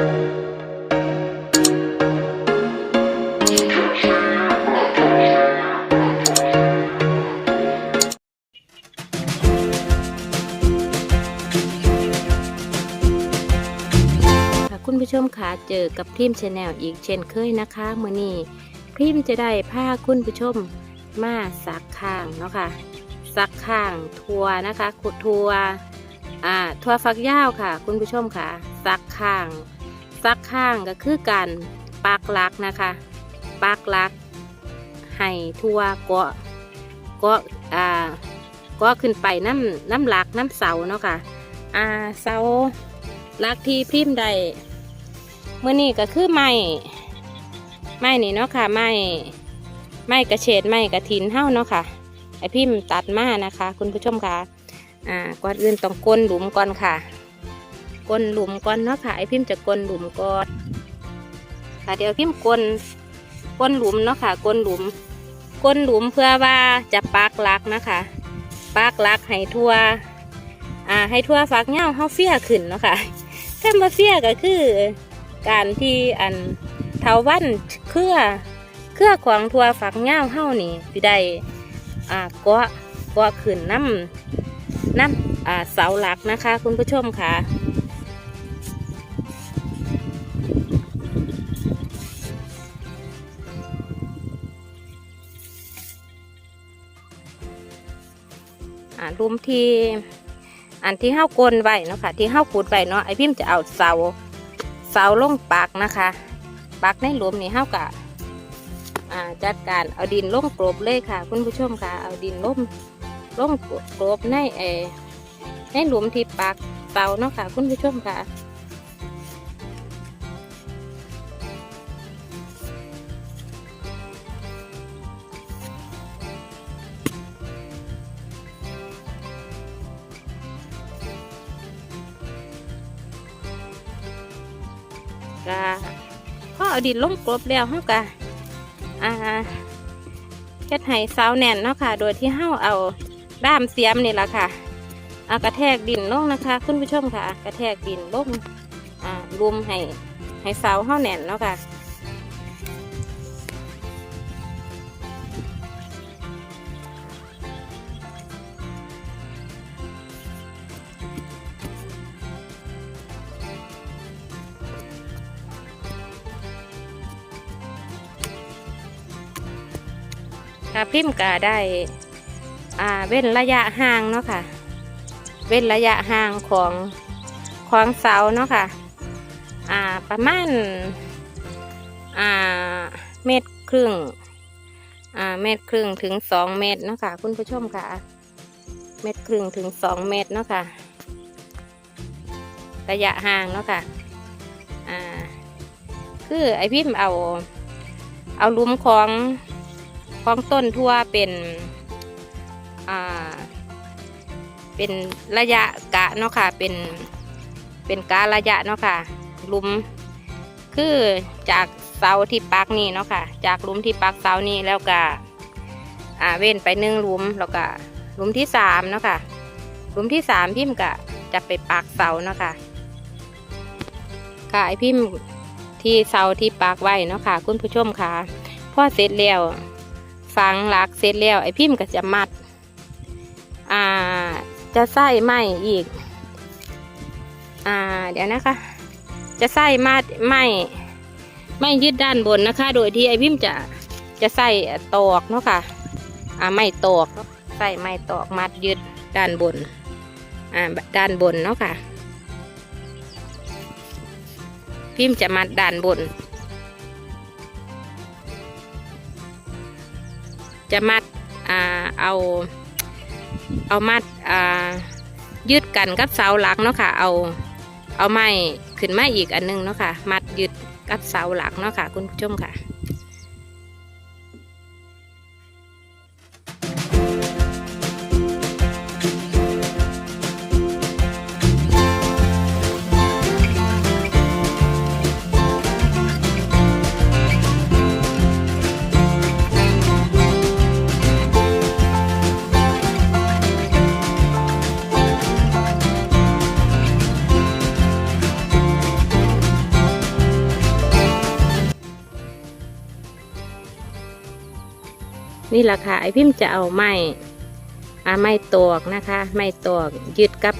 คุณผู้ชมคะเจอกับพิมพ์ชาแนลอีกเช่นเคยนะคะมื่อนี้พิมพ์จะได้พาคุณผู้ชมมาสักข้างเนาะค่ะสักข้างทัวนะคะขุดทัวอ่าทัวฟักยาวค่ะ คุณผู้ชมค่ะสักข้าง สักข้างก็คือการปักหลักนะคะปักหลักให้ทัวเกาะเกาะอ่าเกาะขึ้นไปน้ำน้ำหลักน้ำเสาเนาะค่ะอ่าเสาลักที่พิมพ์ได้เมื่อนี้ก็คือไม้ไม้นี่เนาะค่ะไม้ไม้กระเฉดไม้กระถินเท่าเนาะค่ะไอพิมพ์ตัดมานะคะ คุณผู้ชมค่ะอ่าก่อนอื่นต้องก้นหลุมก่อนค่ะ ก้นหลุมก่อนเนาะค่ะไอพิมพ์จะก้นหลุมก่อนค่ะเดี๋ยวพิมพ์ก้นก้นหลุมเนาะค่ะก้นหลุมก้นหลุมเพื่อว่าจะปักลักนะคะปักลักให้ทั่วอ่าให้ทั่วฟักเงาเฮาเฟี้ยขึ้นเนาะค่ะถ้ามาเฟี้ยก็คือการที่อันเทาวันเครือเครือของทั่วฟักเงาเฮานี่สิได้อ่าเกาะเกาะขึ้นน้ำน้ำอ่าเสาหลักนะคะ คุณผู้ชมค่ะ ลุมที่อันที่ห้ากลนไว้เนาะค่ะ ที่ห้าขุดไว้เนาะไอพิมพ์จะเอาเสาเสาลงปักนะคะปักในหลุมนี่ห้ากะจัดการเอาดินลงกรบเลยค่ะ คุณผู้ชมค่ะ เอาดินล่มล่มกรบในเอในหลุมที่ปักเสาเนาะค่ะ คุณผู้ชมค่ะ กะพอเอาดินลงกลบแล้วเฮากะอ่าเฮ็ดให้ซาวแน่นเนาะค่ะ โดยที่เฮาเอาด้ามเสียมนี่แหละค่ะเอากระแทกดินลงนะคะ คุณผู้ชมค่ะ กระแทกดินลงอ่ารุมให้ให้เสาเฮาแน่นเนาะค่ะ ค่ะพิมพ์ก็ได้อ่าเว้นระยะห่างเนาะค่ะ เว้นระยะห่างของของเสาเนาะค่ะอ่าประมาณอ่าเมตรครึ่งอ่าเมตรครึ่งถึงสองเมตรเนาะค่ะคุณผู้ชมค่ะ เมตรครึ่งถึงสองเมตรเนาะค่ะ ระยะห่างเนาะค่ะอ่าคือไอพิมพ์เอา เอาลุมของ ของต้นทั่วเป็นอ่าเป็นระยะกะเนาะค่ะ เป็นเป็นการะยะเนาะค่ะลุมคือจากเสาที่ปักนี่เนาะค่ะ จากลุมที่ปักเสานี่แล้วก็อ่าเว้นไปหนึ่งลุมแล้วก็ลุมที่สามเนาะค่ะลุมที่สามพิมพ์ก็จะไปปักเสาเนาะค่ะค่ะไอพิมพ์ที่เสาที่ปักไว้เนาะค่ะ คุณผู้ชมค่ะพอเสร็จแล้ว ฝังหลักเสร็จแล้วไอ้พิมพ์ก็จะมัด อ่า จะใส่ไม้อีก อ่า เดี๋ยวนะคะ จะใส่มัดไม้ไม้ยืดด้านบนนะคะ โดยที่ไอ้พิมพ์จะจะใส่ตอกเนาะค่ะ อ่าไม้ตอกใส่ไม้ตอกมัดยืดด้านบน อ่าด้านบนเนาะค่ะ พิมพ์จะมัดด้านบน จะมัดอ่าเอาเอามัดอ่ายืดกันกับเสาหลักเนาะค่ะ เอาเอาไม้ขึ้นมาอีกอันหนึงเนาะค่ะ มัดยืดกับเสาหลักเนาะค่ะ คุณผู้ชมค่ะ นี่แหละค่ะไอพิมพ์จะเอาไม้อาไม้ตอกนะคะ ไม้ตอกยึดกับ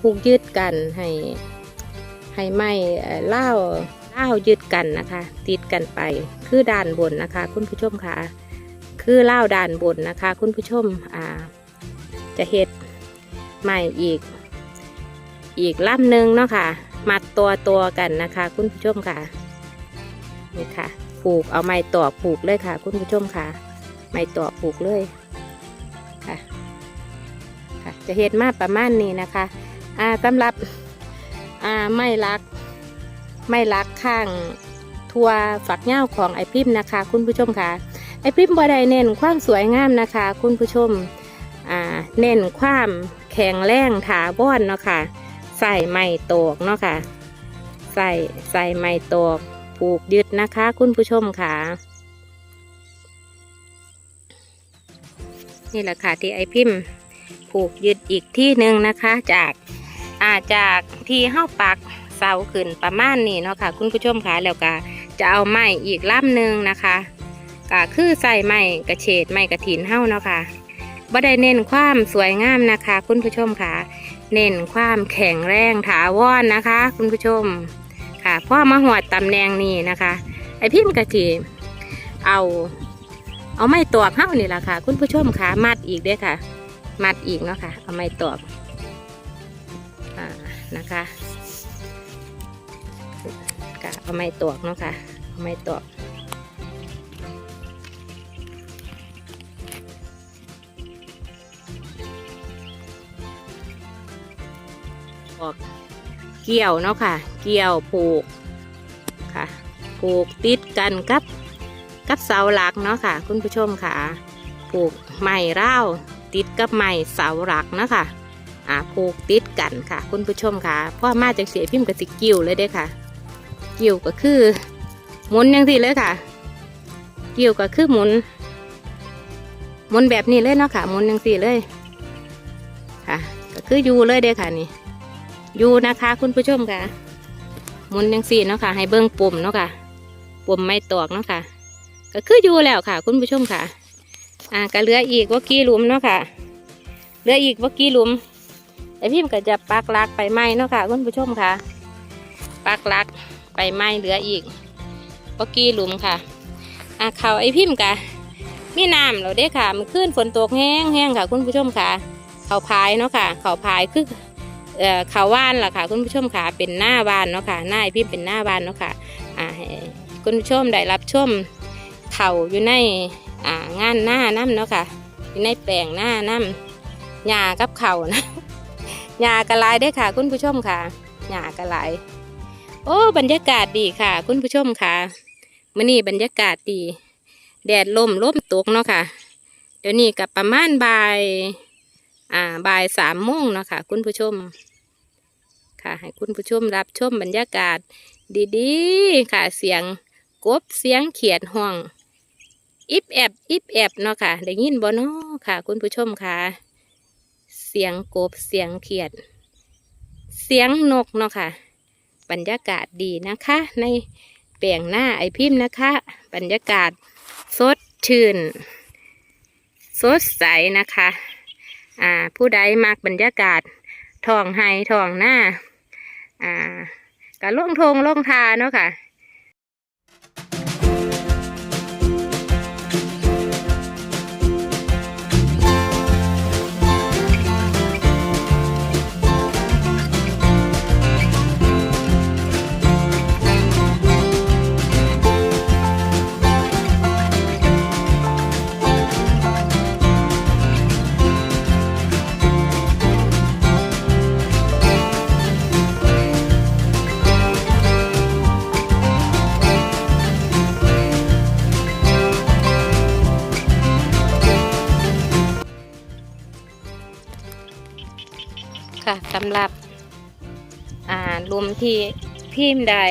ผูกยึดกันให้ให้ไม้เล่าเล่ายึดกันนะคะ ติดกันไปคือด้านบนนะคะ คุณผู้ชมค่ะ คือเล่าด้านบนนะคะ คุณผู้ชมอ่า จะเฮ็ดไม้อีก อีกล่ำหนึ่งเนาะค่ะ มัดตัวตัวกันนะคะ คุณผู้ชมค่ะนี่ค่ะ ผูกเอาไม้ตอกผูกเลยค่ะ คุณผู้ชมค่ะ ไม้ตอกผูกเลยค่ะค่ะจะเห็นมาประมาณนี้นะคะอ่าสำหรับอ่าไม้ลักไม้ลักข้างทัวฝักเหย้าของไอพิมพ์นะคะ คุณผู้ชมค่ะ ไอพิมพ์บอได้เน้นความสวยงามนะคะ คุณผู้ชมอ่าเน้นความแข็งแรงถาวรเนาะค่ะใส่ไม้ตอกเนาะค่ะใส่ใส่ไม้ตอกผูกยึดนะคะ คุณผู้ชมค่ะ นี่แหละค่ะที่ไอพิมพ์ผูกยึดอีกที่หนึ่งนะคะ จากอาจากที่ห้าปักเสาขึ้นประมาณนี้เนาะค่ะ คุณผู้ชมค่ะแล้วก็จะเอาไม้อีกล่ำหนึ่งนะคะก็คือใส่ไม้กระเฉดไม้กระถินเฮ้าเนาะค่ะบ่ได้เน้นความสวยงามนะคะ คุณผู้ชมค่ะ เน้นความแข็งแรงถาวรนะคะ คุณผู้ชมค่ะพ่อมาหวดตำแหน่งนี้นะคะ ไอพิมพ์กะจีเอา เอาไม้ตอกเข้านี่แหละค่ะ คุณผู้ชมค่ะมัดอีกเด้อค่ะ มัดอีกเนาะค่ะ เอาไม้ตอกอ่านะคะค่ะเอาไม้ตอกเนาะค่ะ เอาไม้ตอกออกเกี่ยวเนาะค่ะ เกี่ยวผูกค่ะ ผูกติดกันกับ กับเสาหลักเนาะค่ะ คุณผู้ชมค่ะผูกไม้เร้าติดกับไม้เสาหลักเนาะค่ะอ่าผูกติดกันค่ะ คุณผู้ชมค่ะพ่อมาจากเสียพิมพ์กับสิกิ้วเลยเด้ค่ะ กิ้วก็คือหมุนยังสิเลยค่ะ กิ้วก็คือหมุนหมุนแบบนี้เลยเนาะค่ะหมุนยังสิเลยค่ะ ก็คืออยู่เลยเด้ค่ะนี่อยู่นะคะ คุณผู้ชมค่ะหมุนยังสี่เนาะค่ะ ให้เบิ้งปุ่มเนาะค่ะปุ่มไม่ตอกเนาะค่ะ ก็คืออยู่แล้วค่ะ คุณผู้ชมค่ะ อ่าก็เหลืออีกว่ากี่หลุมเนาะค่ะ เหลืออีกว่ากี่หลุมไอพิมก็จะปักลักไปไหมเนาะค่ะ คุณผู้ชมค่ะปักลักไปไหมเหลืออีกว่ากี่หลุมค่ะ อ่าเขาไอพิมกะมีน้ำเราได้ค่ะมันขึ้นฝนตกแห้งแห้งค่ะ คุณผู้ชมค่ะ เขาพายเนาะค่ะ เขาพายคือเอ่อเขาว่านล่ะค่ะ คุณผู้ชมค่ะเป็นหน้าบานเนาะค่ะหน้าไอพิมเป็นหน้าบานเนาะค่ะ อ่าให้คุณผู้ชมได้รับชม เข่าอยู่ในอ่างานหน้าน้ำเนาะค่ะ อยู่ในแปลงหน้าน้ำหญ้ากับเขานะหญ้ากระลายได้ค่ะ คุณผู้ชมค่ะหญ้ากระลาย โอ้บรรยากาศดีค่ะ คุณผู้ชมค่ะมื่อนี้บรรยากาศดี แดดลมลมตกเนาะค่ะ เดี๋ยวนี้กับประมาณบ่ายอ่าบ่ายสามโมงเนาะค่ะ คุณผู้ชม ค่ะ ให้คุณผู้ชมรับชมบรรยากาศดีๆ ค่ะเสียงกบเสียงเขียดห้อง อิบแอบอิบแอบเนาะค่ะได้ยินบ่เนาะค่ะ คุณผู้ชมค่ะ เสียงกบเสียงเขียด เสียงนกเนาะค่ะ บรรยากาศดีนะคะ ในแปลงหน้าไอพิมพ์นะคะ บรรยากาศสดชื่น สดใสนะคะ อ่า ผู้ใดมักบรรยากาศทองไฮทองหน้า อ่ากะล่องทงล่องทาเนาะค่ะ สำหรับอ่าลุมที่พิมพ์ได้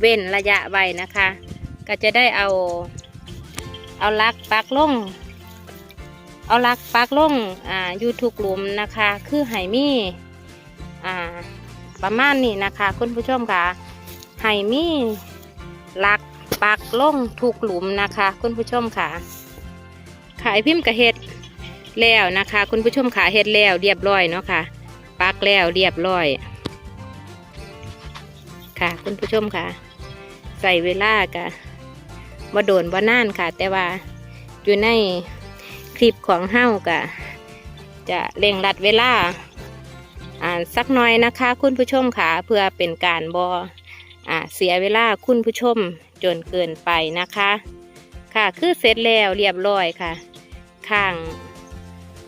เว้นระยะไว้นะคะ ก็จะได้เอา เอาลักปักลง เอาลักปักลงอ่าอยู่ทุกหลุมนะคะ คือไห้มีอ่าประมาณนี้นะคะคุณผู้ชมค่ะไห้มีลักปักลงทุกหลุมนะคะคุณผู้ชมค่ะขายพิมพ์กระเฮ็ดแล้วนะคะ คุณผู้ชมขาเฮ็ดแล้วเรียบร้อยเนาะค่ะ ปักแล้วเรียบร้อย ค่ะ คุณผู้ชมค่ะ ใส่เวลากะบ่โดนบ่นานค่ะ แต่ว่าอยู่ในคลิปของเฮ้ากะจะเร่งรัดเวลาอ่าสักหน่อยนะคะ คุณผู้ชมค่ะ เพื่อเป็นการบออ่าเสียเวลาคุณผู้ชมจนเกินไปนะคะ ค่ะคือเสร็จแล้วเรียบร้อยค่ะข้าง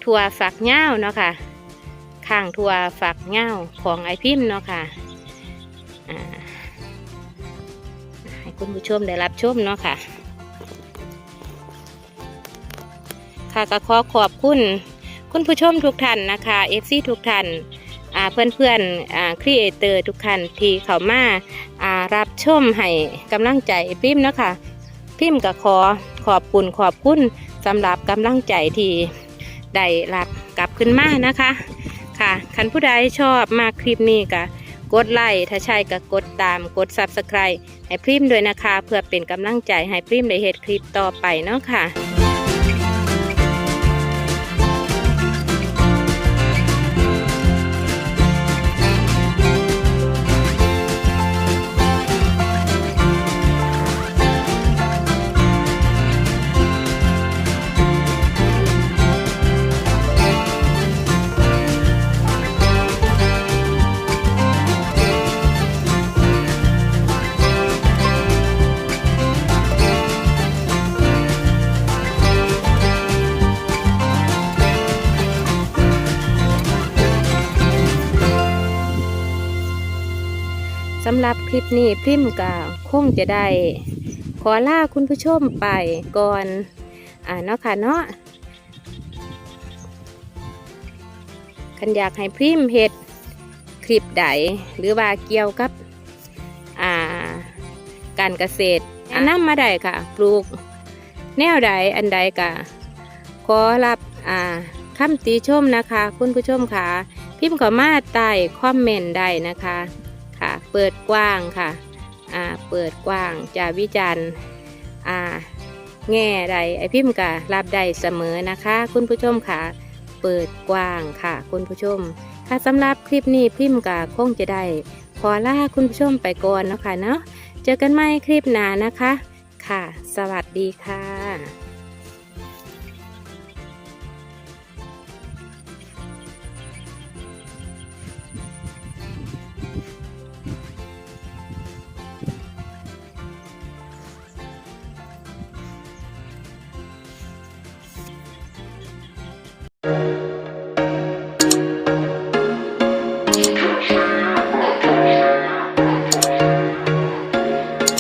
ทัวฝักเง่าเนาะค่ะ ข้างทัวฝักเง่าของไอพิมพ์เนาะค่ะอ่าให้คุณผู้ชมได้รับชมเนาะค่ะ ค่ะก็ขอขอบคุณคุณผู้ชมทุกท่านนะคะเอฟซีทุกท่านเพื่อนเพื่อนครีเอเตอร์ทุกท่านที่เข้ามาารับชมให้กำลังใจพิมพ์เนาะคะพิมพ์ก็ขอขอบคุณขอบคุณสำหรับกำลังใจที่ได้รับกลับขึ้นมานะคะ ค่ะคันผู้ใดชอบมากคลิปนี้ก็กดไลค์ถ้าใช่ก็กดตามกด Subscribe ให้พริมด้วยนะคะ เพื่อเป็นกำลังใจให้พริมได้เฮ็ดคลิปต่อไปเนาะค่ะ ลิปนี้พิมพ์ก็คงจะได้ ขอลาคุณผู้ชมไปก่อน อ่าเนาะค่ะเนาะคันอยากให้พิมพ์เฮ็ดคลิปใดหรือว่าเกี่ยวกับอ่าการเกษตรอันนำมาได้ค่ะ ปลูก แนวใดอันใดก็ขอรับอ่าคำติชมนะคะ คุณผู้ชมค่ะ พิมพ์ก็มาใต้คอมเมนต์ได้นะคะ ค่ะ เปิดกว้างค่ะอ่าเปิดกว้างจะวิจารณ์อ่าแง่ใดไอพิมพ์กะรับได้เสมอนะคะ คุณผู้ชมค่ะ เปิดกว้างค่ะ คุณผู้ชม ค่ะสำหรับคลิปนี้พิมพ์กะคงจะได้ขอลาคุณผู้ชมไปก่อนนะคะเนาะเจอกันใหม่คลิปหน้านะคะ ค่ะ สวัสดีค่ะ